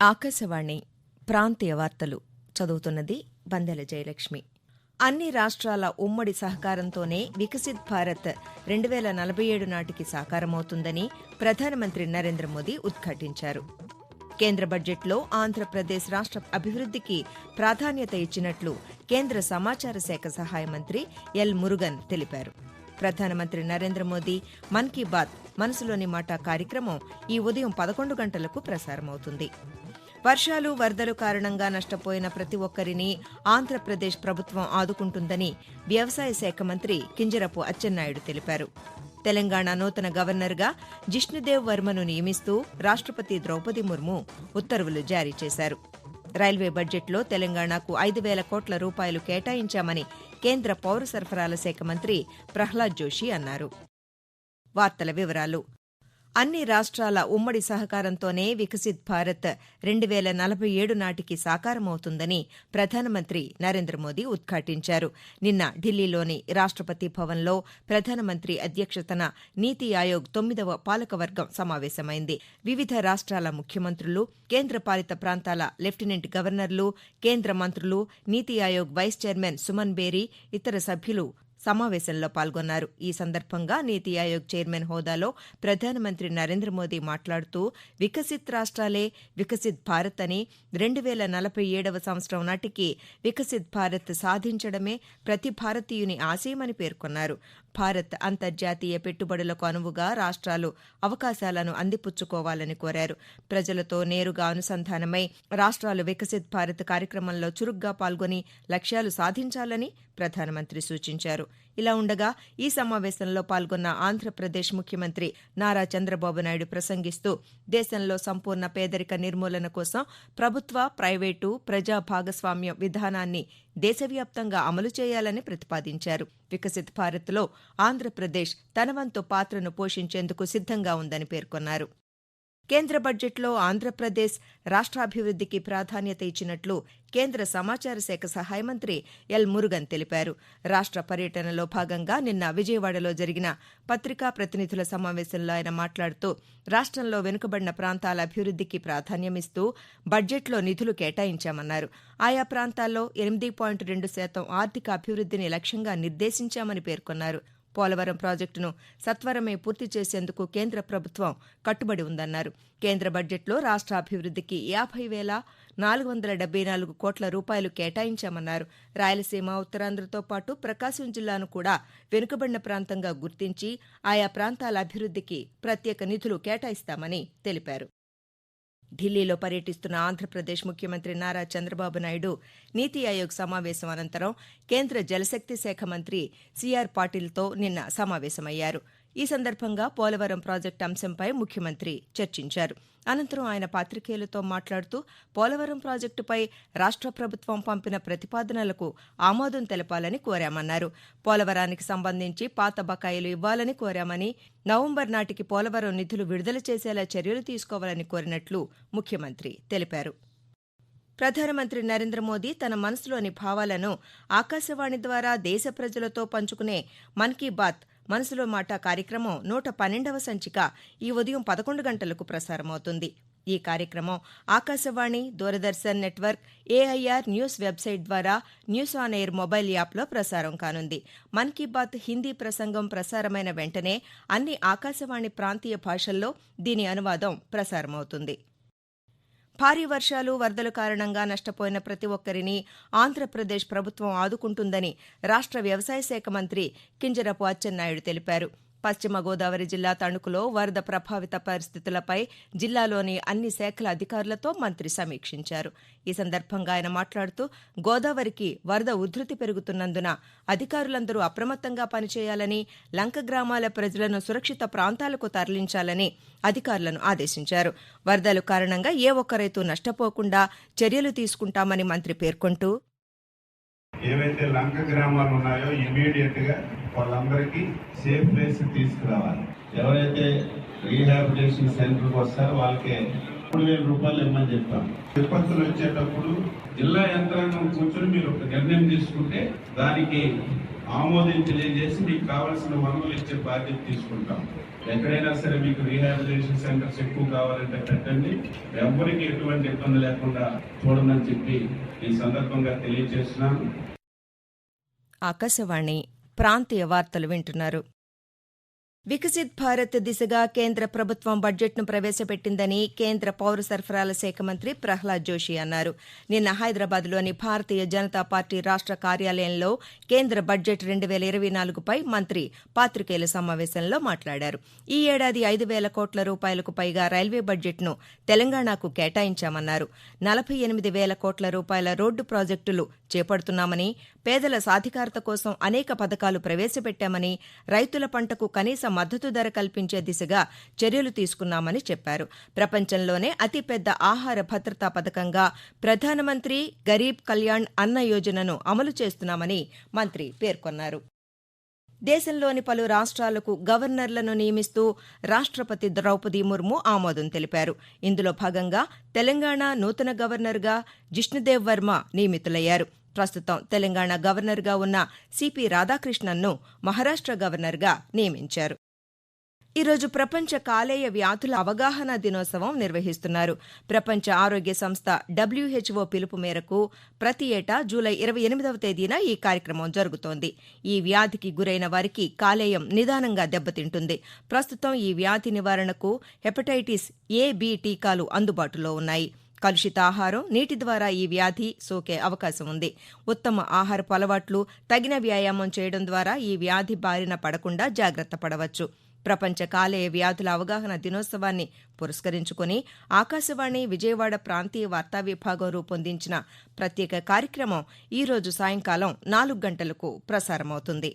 ఆకాశవాణి ప్రాంతీయ వార్తలు చదువుతున్నది బందెల జయలక్ష్మి. అన్ని రాష్ట్రాల ఉమ్మడి సహకారంతోనే వికసిత్ భారత్ రెండు వేల నలభై ఏడు నాటికి సాకారమవుతుందని ప్రధానమంత్రి నరేంద్ర మోదీ ఉద్ఘాటించారు. కేంద్ర బడ్జెట్లో ఆంధ్రప్రదేశ్ రాష్ట్ర అభివృద్ధికి ప్రాధాన్యత ఇచ్చినట్లు కేంద్ర సమాచార శాఖ సహాయ మంత్రి ఎల్ మురుగన్ తెలిపారు. ప్రధానమంత్రి నరేంద్ర మోదీ మన్ కీ బాత్ మనసులోని మాట కార్యక్రమం ఈ ఉదయం పదకొండు గంటలకు ప్రసారమవుతుంది. వర్షాలు వరదలు కారణంగా నష్టపోయిన ప్రతి ఒక్కరిని ఆంధ్రప్రదేశ్ ప్రభుత్వం ఆదుకుంటుందని వ్యవసాయ శాఖ మంత్రి కింజరపు అచ్చెన్నాయుడు తెలిపారు. తెలంగాణ నూతన గవర్నర్గా జిష్ణుదేవ్ వర్మను నియమిస్తూ రాష్ట్రపతి ద్రౌపది ముర్ము ఉత్తర్వులు జారీ చేశారు. రైల్వే బడ్జెట్లో తెలంగాణకు ఐదు వేల కోట్ల రూపాయలు కేటాయించామని కేంద్ర పౌర సరఫరాల శాఖ మంత్రి ప్రహ్లాద్ జోషి అన్నారు. వార్తల వివరాలు అన్ని రాష్ట్రాల ఉమ్మడి సహకారంతోనే వికసిత్ భారత్ రెండు వేల నలభై ఏడు నాటికి సాకారమవుతుందని ప్రధానమంత్రి నరేంద్ర మోదీ ఉద్ఘాటించారు. నిన్న ఢిల్లీలోని రాష్ట్రపతి భవన్లో ప్రధానమంత్రి అధ్యక్షతన నీతి ఆయోగ్ తొమ్మిదవ పాలకవర్గం సమావేశమైంది. వివిధ రాష్ట్రాల ముఖ్యమంత్రులు కేంద్రపాలిత ప్రాంతాల లెఫ్టినెంట్ గవర్నర్లు కేంద్ర మంత్రులు నీతి ఆయోగ్ వైస్ చైర్మన్ సుమన్ బేరీ ఇతర సభ్యులు సమావేశంలో పాల్గొన్నారు. ఈ సందర్భంగా నీతి ఆయోగ్ చైర్మన్ హోదాలో ప్రధానమంత్రి నరేంద్ర మోదీ మాట్లాడుతూ వికసిత్ రాష్ట్రాలే వికసిత్ భారత్ అని రెండు వేల నలభై ఏడవ సంవత్సరం నాటికి వికసిత్ భారత్ సాధించడమే ప్రతి భారతీయుని ఆశయమని పేర్కొన్నారు. భారత్ అంతర్జాతీయ పెట్టుబడులకు అనువుగా రాష్ట్రాలు అవకాశాలను అందిపుచ్చుకోవాలని కోరారు. ప్రజలతో నేరుగా అనుసంధానమై రాష్ట్రాలు వికసిత్ భారత్ కార్యక్రమంలో చురుగ్గా పాల్గొని లక్ష్యాలు సాధించాలని ప్రధానమంత్రి సూచించారు. ఇలా ఉండగా ఈ సమావేశంలో పాల్గొన్న ఆంధ్రప్రదేశ్ ముఖ్యమంత్రి నారా చంద్రబాబు నాయుడు ప్రసంగిస్తూ దేశంలో సంపూర్ణ పేదరిక నిర్మూలన కోసం ప్రభుత్వ ప్రైవేటు ప్రజా భాగస్వామ్య విధానాన్ని దేశవ్యాప్తంగా అమలు చేయాలని ప్రతిపాదించారు. వికసిత్ భారత్లో ఆంధ్రప్రదేశ్ తన వంతు పాత్రను పోషించేందుకు సిద్ధంగా ఉందని పేర్కొన్నారు. కేంద్ర బడ్జెట్లో ఆంధ్రప్రదేశ్ రాష్ట్రాభివృద్ధికి ప్రాధాన్యత ఇచ్చినట్లు కేంద్ర సమాచార శాఖ సహాయ మంత్రి ఎల్ మురుగన్ తెలిపారు. రాష్ట్ర పర్యటనలో భాగంగా నిన్న విజయవాడలో జరిగిన పత్రికా ప్రతినిధుల సమావేశంలో ఆయన మాట్లాడుతూ రాష్ట్రంలో వెనుకబడిన ప్రాంతాల అభివృద్ధికి ప్రాధాన్యమిస్తూ బడ్జెట్లో నిధులు కేటాయించామన్నారు. ఆయా ప్రాంతాల్లో ఎనిమిది పాయింట్ రెండు శాతం ఆర్థిక అభివృద్ధిని లక్ష్యంగా నిర్దేశించామని పేర్కొన్నారు. పోలవరం ప్రాజెక్టును సత్వరమే పూర్తి చేసేందుకు కేంద్ర ప్రభుత్వం కట్టుబడి ఉందన్నారు. కేంద్ర బడ్జెట్లో రాష్ట్ర అభివృద్ధికి యాభై వేల నాలుగు వందల డెబ్బై నాలుగు కోట్ల రూపాయలు కేటాయించామన్నారు. రాయలసీమ ఉత్తరాంధ్రతో పాటు ప్రకాశం జిల్లాను కూడా వెనుకబడిన ప్రాంతంగా గుర్తించి ఆయా ప్రాంతాల అభివృద్ధికి ప్రత్యేక నిధులు కేటాయిస్తామని తెలిపారు. ఢిల్లీలో పర్యటిస్తున్న ఆంధ్రప్రదేశ్ ముఖ్యమంత్రి నారా చంద్రబాబు నాయుడు నీతి ఆయోగ్ సమావేశం అనంతరం కేంద్ర జలశక్తి శాఖ మంత్రి సిఆర్ పాటిల్తో నిన్న సమావేశమయ్యారు. ఈ సందర్భంగా పోలవరం ప్రాజెక్టు అంశంపై ముఖ్యమంత్రి చర్చించారు. అనంతరం ఆయన పాతికేయులతో మాట్లాడుతూ పోలవరం ప్రాజెక్టుపై రాష్ట్ర ప్రభుత్వం పంపిన ప్రతిపాదనలకు ఆమోదం తెలపాలని కోరామన్నారు. పోలవరానికి సంబంధించి పాత బకాయిలు ఇవ్వాలని కోరామని నవంబర్ నాటికి పోలవరం నిధులు విడుదల చేసేలా చర్యలు తీసుకోవాలని కోరినట్లు ముఖ్యమంత్రి తెలిపారు. ప్రధానమంత్రి నరేంద్ర మోదీ తన మనసులోని భావాలను ఆకాశవాణి ద్వారా దేశ ప్రజలతో పంచుకునే మన్ కీ బాత్ మనసులో మాట కార్యక్రమం నూట పన్నెండవ సంచిక ఈ ఉదయం పదకొండు గంటలకు ప్రసారమవుతుంది. ఈ కార్యక్రమం Akashvani Doordarshan network AIR news website ద్వారా న్యూస్ ఆన్ ఎయిర్ మొబైల్ యాప్లో ప్రసారం కానుంది. మన్ కీ బాత్ హిందీ ప్రసంగం ప్రసారమైన వెంటనే అన్ని ఆకాశవాణి ప్రాంతీయ భాషల్లో దీని అనువాదం ప్రసారమవుతుంది. భారీ వర్షాలు వరదల కారణంగా నష్టపోయిన ప్రతి ఒక్కరిని ఆంధ్రప్రదేశ్ ప్రభుత్వం ఆదుకుంటుందని రాష్ట్ర వ్యవసాయ శాఖ మంత్రి కింజరపు అచ్చెన్నాయుడు తెలిపారు. పశ్చిమ గోదావరి జిల్లా తణుకులో వరద ప్రభావిత పరిస్థితులపై జిల్లాలోని అన్ని శాఖల అధికారులతో మంత్రి సమీక్షించారు. ఈ సందర్భంగా ఆయన మాట్లాడుతూ గోదావరికి వరద ఉధృతి పెరుగుతున్నందున అధికారులందరూ అప్రమత్తంగా పనిచేయాలని లంక గ్రామాల ప్రజలను సురక్షిత ప్రాంతాలకు తరలించాలని అధికారులను ఆదేశించారు. వరదలు కారణంగా ఏ ఒక్క రైతు నష్టపోకుండా చర్యలు తీసుకుంటామని మంత్రి పేర్కొంటూ ఏవైతే లంక గ్రామాలు ఉన్నాయో ఇమీడియట్గా వాళ్ళందరికీ సేఫ్ ప్లేస్ తీసుకురావాలి. ఎవరైతే రీహాబిలిటేషన్ సెంటర్కి వస్తారో వాళ్ళకి మూడు వేల రూపాయలు ఇమ్మని చెప్పాం విపత్తులు వచ్చేటప్పుడు జిల్లా యంత్రాంగం కూర్చొని మీరు ఒక నిర్ణయం తీసుకుంటే దానికి ఆమోదం తెలియజేసి మీకు కావాల్సిన వనరులు ఇచ్చే బాధ్యత తీసుకుంటాం. ఎక్కడైనా సరే మీకు రీహాబిలిటేషన్ సెంటర్స్ ఎక్కువ కావాలంటే పెట్టండి. ఎవరికి ఎటువంటి ఇబ్బంది లేకుండా చూడమని చెప్పి ఈ సందర్భంగా తెలియజేస్తున్నాను. ఆకాశవాణి ప్రాంతీయ వార్తలు వింటున్నారు. వికసిత్ భారత్ దిశగా కేంద్ర ప్రభుత్వం బడ్జెట్ను ప్రవేశపెట్టిందని కేంద్ర పౌర సరఫరాల శాఖ మంత్రి ప్రహ్లాద్ జోషి అన్నారు. నిన్న హైదరాబాద్లోని భారతీయ జనతా పార్టీ రాష్ట్ర కార్యాలయంలో కేంద్ర బడ్జెట్ రెండు వేల ఇరవై నాలుగుపై మంత్రి పాతికేయుల సమావేశంలో మాట్లాడారు. ఈ ఏడాది ఐదు వేల కోట్ల రూపాయలకు పైగా రైల్వే బడ్జెట్ను తెలంగాణకు కేటాయించామన్నారు. నలభై ఎనిమిది వేల కోట్ల రూపాయల రోడ్డు ప్రాజెక్టులు చేపడుతున్నామని పేదల సాధికారత కోసం అనేక పథకాలు ప్రవేశపెట్టామని రైతుల పంటకు కనీస మద్దతు ధర కల్పించే దిశగా చర్యలు తీసుకున్నామని చెప్పారు. ప్రపంచంలోనే అతిపెద్ద ఆహార భద్రతా పథకంగా ప్రధానమంత్రి గరీబ్ కళ్యాణ్ అన్న యోజనను అమలు చేస్తున్నామని మంత్రి పేర్కొన్నారు. దేశంలోని పలు రాష్ట్రాలకు గవర్నర్లను నియమిస్తూ రాష్ట్రపతి ద్రౌపది ముర్ము ఆమోదం తెలిపారు. ఇందులో భాగంగా తెలంగాణ నూతన గవర్నర్గా జిష్ణుదేవ్ వర్మ నియమితులయ్యారు. ప్రస్తుతం తెలంగాణ గవర్నర్గా ఉన్న సిపి రాధాకృష్ణన్ను మహారాష్ట్ర గవర్నర్గా నియమించారు. ఈరోజు ప్రపంచ కాలేయ వ్యాధుల అవగాహన దినోత్సవం నిర్వహిస్తున్నారు. ప్రపంచ ఆరోగ్య సంస్థ డబ్ల్యూహెచ్ఓ పిలుపు మేరకు ప్రతి ఏటా జూలై ఇరవై ఎనిమిదవ తేదీన ఈ కార్యక్రమం జరుగుతోంది. ఈ వ్యాధికి గురైన వారికి కాలేయం నిదానంగా దెబ్బతింటుంది. ప్రస్తుతం ఈ వ్యాధి నివారణకు హెపటైటిస్ ఏ బి టీకాలు అందుబాటులో ఉన్నాయి. కలుషిత ఆహారం నీటి ద్వారా ఈ వ్యాధి సోకే అవకాశం ఉంది. ఉత్తమ ఆహారపు అలవాట్లు తగిన వ్యాయామం చేయడం ద్వారా ఈ వ్యాధి బారిన పడకుండా జాగ్రత్త పడవచ్చు. ప్రపంచ కాలేయ వ్యాధుల అవగాహన దినోత్సవాన్ని పురస్కరించుకుని ఆకాశవాణి విజయవాడ ప్రాంతీయ వార్తా విభాగం రూపొందించిన ప్రత్యేక కార్యక్రమం ఈరోజు సాయంకాలం నాలుగు గంటలకు ప్రసారమవుతుంది.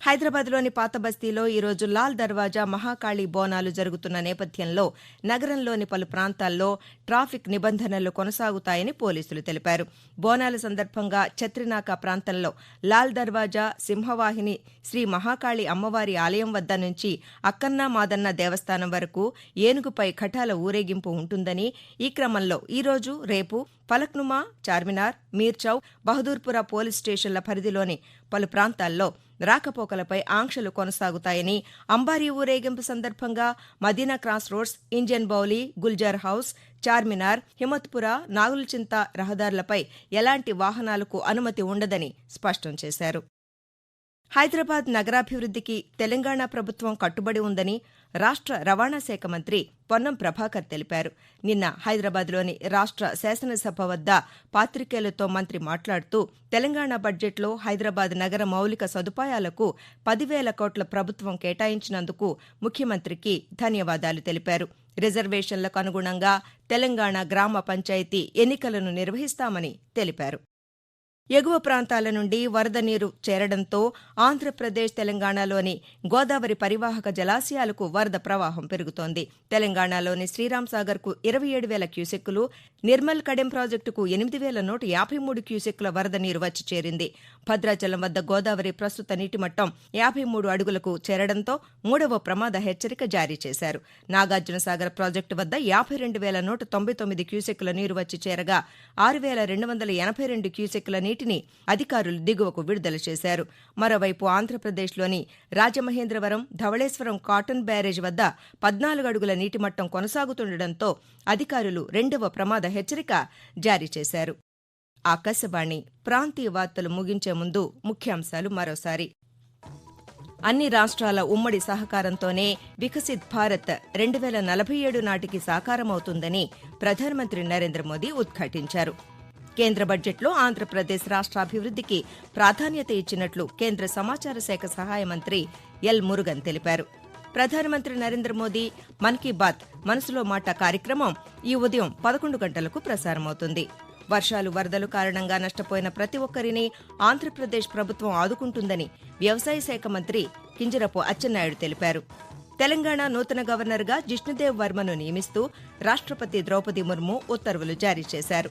హైదరాబాద్లోని పాత బస్తీలో ఈరోజు లాల్ దర్వాజా మహాకాళి బోనాలు జరుగుతున్న నేపథ్యంలో నగరంలోని పలు ప్రాంతాల్లో ట్రాఫిక్ నిబంధనలు కొనసాగుతాయని పోలీసులు తెలిపారు. బోనాల సందర్భంగా చత్రినాకా ప్రాంతంలో లాల్ దర్వాజా సింహవాహిని శ్రీ మహాకాళి అమ్మవారి ఆలయం వద్ద నుంచి అక్కన్న మాదన్న దేవస్థానం వరకు ఏనుగుపై ఘటాల ఊరేగింపు ఉంటుందని ఈ క్రమంలో ఈరోజు రేపు ఫలక్నుమా చార్మినార్ మీర్చౌ బహదూర్పుర పోలీస్ స్టేషన్ల పరిధిలోని పలు ప్రాంతాల్లో రాకపోకలపై ఆంక్షలు కొనసాగుతాయని అంబారీ ఊరేగింపు సందర్భంగా Madina cross roads Engine Bowli Gulzar house Charminar Himmatpura Nagulchinta రహదారులపై ఎలాంటి వాహనాలకు అనుమతి ఉండదని స్పష్టం చేశారు. హైదరాబాద్ నగరాభివృద్ధికి తెలంగాణ ప్రభుత్వం కట్టుబడి ఉందని రాష్ట్ర రవాణా శాఖ మంత్రి పొన్నం ప్రభాకర్ తెలిపారు. నిన్న హైదరాబాద్లోని రాష్ట్ర శాసనసభ వద్ద పాతికేయులతో మంత్రి మాట్లాడుతూ తెలంగాణ బడ్జెట్లో హైదరాబాద్ నగర మౌలిక సదుపాయాలకు పదివేల కోట్ల ప్రభుత్వం కేటాయించినందుకు ముఖ్యమంత్రికి ధన్యవాదాలు తెలిపారు. రిజర్వేషన్లకు అనుగుణంగా తెలంగాణ గ్రామ పంచాయతీ ఎన్నికలను నిర్వహిస్తామని తెలిపారు. ఎగువ ప్రాంతాల నుండి వరద నీరు చేరడంతో ఆంధ్రప్రదేశ్ తెలంగాణలోని గోదావరి పరివాహక జలాశయాలకు వరద ప్రవాహం పెరుగుతోంది. తెలంగాణలోని శ్రీరామ్ సాగర్కు ఇరవై ఏడు వేల క్యూసెక్కులు నిర్మల్ కడెం ప్రాజెక్టుకు ఎనిమిది వేల నూట యాభై మూడు క్యూసెక్కుల వరద నీరు వచ్చి చేరింది. భద్రాచలం వద్ద గోదావరి ప్రస్తుత నీటి మట్టం యాభై మూడు అడుగులకు చేరడంతో మూడవ ప్రమాద హెచ్చరిక జారీ చేశారు. నాగార్జున సాగర్ ప్రాజెక్టు వద్ద యాభై రెండు వేల నూట తొంభై తొమ్మిది క్యూసెక్కుల నీరు వచ్చి చేరగా ఆరు వేల రెండు వందల ఎనభై రెండు క్యూసెక్కుల నీటిని అధికారులు దిగువకు విడుదల చేశారు. మరోవైపు ఆంధ్రప్రదేశ్లోని రాజమహేంద్రవరం ధవళేశ్వరం కాటన్ బ్యారేజ్ వద్ద పద్నాలుగు అడుగుల నీటి మట్టం కొనసాగుతుండటంతో అధికారులు రెండవ ప్రమాద హెచ్చరిక జారీ చేశారు. ఆకాశవాణి ప్రాంతీయ వార్తలు ముగించే ముందు ముఖ్యాంశాలు మరోసారి. అన్ని రాష్ట్రాల ఉమ్మడి సహకారంతోనే వికసిత్ భారత్ రెండు వేల నలభై ఏడు నాటికి సాకారమవుతుందని ప్రధానమంత్రి నరేంద్ర మోదీ ఉద్ఘాటించారు. కేంద్ర బడ్జెట్లో ఆంధ్రప్రదేశ్ రాష్ట్ర అభివృద్ధికి ప్రాధాన్యత ఇచ్చినట్లు కేంద్ర సమాచార శాఖ సహాయ మంత్రి ఎల్ మురుగన్ తెలిపారు. ప్రధానమంత్రి నరేంద్ర మోదీ మన్ కీ బాత్ మనసులో మాట కార్యక్రమం ఈ ఉదయం పదకొండు గంటలకు ప్రసారమవుతుంది. వర్షాలు వరదలు కారణంగా నష్టపోయిన ప్రతి ఒక్కరిని ఆంధ్రప్రదేశ్ ప్రభుత్వం ఆదుకుంటుందని వ్యవసాయ శాఖ మంత్రి కింజరపు అచ్చెన్నాయుడు తెలిపారు. తెలంగాణ నూతన గవర్నర్గా జిష్ణుదేవ్ వర్మను నియమిస్తూ రాష్ట్రపతి ద్రౌపది ముర్ము ఉత్తర్వులు జారీ చేశారు.